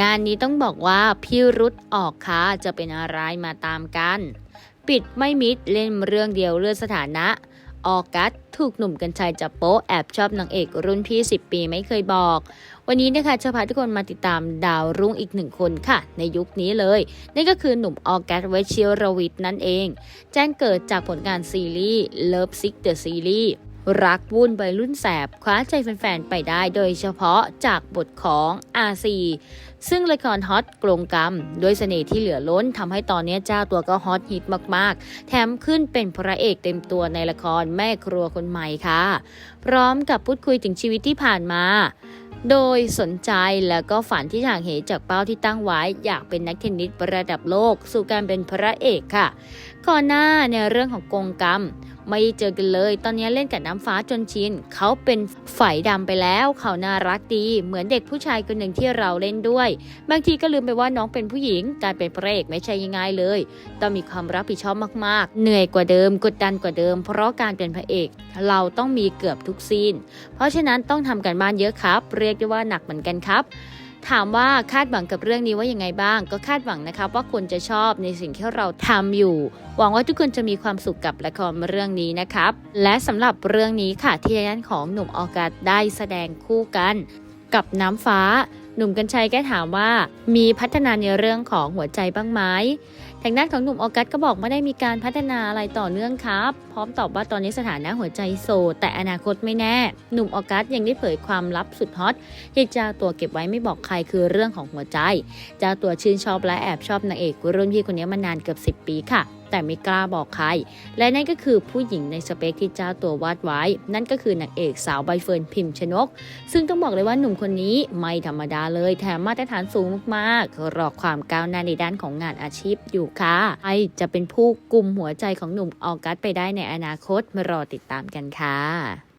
งานนี้ต้องบอกว่าพี่รุธออกค่ะจะเป็นอะไรมาตามกัน ปิดไม่มิดเล่นเรื่องเดียวเลื่อนสถานะ ออกัสถูกหนุ่มกัญชัยจับโป๊ะแอบชอบนางเอกรุ่นพี่ 10 ปีไม่เคยบอก วันนี้นะคะจะพาทุกคนมาติดตามดาวรุ่งอีกหนึ่งคนค่ะ ในยุคนี้เลย นั่นก็คือหนุ่มออกัสเวชิรวิทย์นั่นเอง แจ้งเกิดจากผลงานซีรีส์ Love Sick the Series รักวุ่นใบรุ่นแสบคว้าใจแฟนๆ ไปได้โดยเฉพาะจากบทของอาซีซึ่งละครฮอตกลงกรรมด้วยเสน่ห์ที่เหลือล้นทำให้ตอนนี้เจ้าตัวก็ฮอตฮิตมากๆ แถมขึ้นเป็นพระเอกเต็มตัวในละครแม่ครัวคนใหม่ค่ะ พร้อมกับพูดคุยถึงชีวิตที่ผ่านมา โดยสนใจแล้วก็ฝันที่ห่างเหจากเป้าที่ตั้งไว้ อยากเป็นนักเทนนิสระดับโลก สู่การเป็นพระเอกค่ะก่อนหน้าในเรื่องของกงกรรม ไม่เจอกันเลย ตอนนี้เล่นกับน้ำฟ้าจนชินเขาเป็นฝ่ายดำไปแล้ว เขาน่ารักดี เหมือนเด็กผู้ชายคนหนึ่งที่เราเล่นด้วย บางทีก็ลืมไปว่าน้องเป็นผู้หญิง การเป็นพระเอกไม่ใช่ง่ายเลย ต้องมีความรับผิดชอบมากๆ เหนื่อยกว่าเดิม กดดันกว่าเดิม เพราะการเป็นพระเอก เราต้องมีเกือบทุกซีน เพราะฉะนั้นต้องทำกันบ้านเยอะครับ เรียกได้ว่าหนักเหมือนกันครับถามว่าคาดหวังกับเรื่องนี้ว่ายังไงบ้าง ก็คาดหวังนะครับว่าคนจะชอบในสิ่งที่เราทำอยู่ หวังว่าทุกคนจะมีความสุขกับละครเรื่องนี้นะครับ และสำหรับเรื่องนี้ค่ะที่ด้านของหนุ่มออกัสได้แสดงคู่กัน กับน้ำฟ้า หนุ่มกัญชัยแกถามว่ามีพัฒนาในเรื่องของหัวใจบ้างไหมทางด้านของหนุ่มออกัสก็บอกไม่ได้มีการพัฒนาอะไรต่อเนื่องครับ พร้อมตอบว่าตอนนี้สถานะหัวใจโสดแต่อนาคตไม่แน่ หนุ่มออกัสยังได้เผยความลับสุดฮอตที่เจ้าตัวเก็บไว้ไม่บอกใครคือเรื่องของหัวใจ เจ้าตัวชื่นชอบและแอบชอบนางเอกรุ่นพี่คนนี้มานานเกือบ 10 ปีค่ะ แต่ไม่กล้าบอกใคร และนั่นก็คือผู้หญิงในสเปคที่เจ้าตัววาดไว้ นั่นก็คือนางเอกสาวใบเฟิร์นพิมพ์ชนก ซึ่งต้องบอกเลยว่าหนุ่มคนนี้ไม่ธรรมดาเลยแถมมาตรฐานสูงมากๆ รอความก้าวหน้าในด้านของงานอาชีพอยู่ค่ะไอจะเป็นผู้กลุ่มหัวใจของหนุ่มออกัสไปได้ในอนาคตมารอติดตามกันค่ะ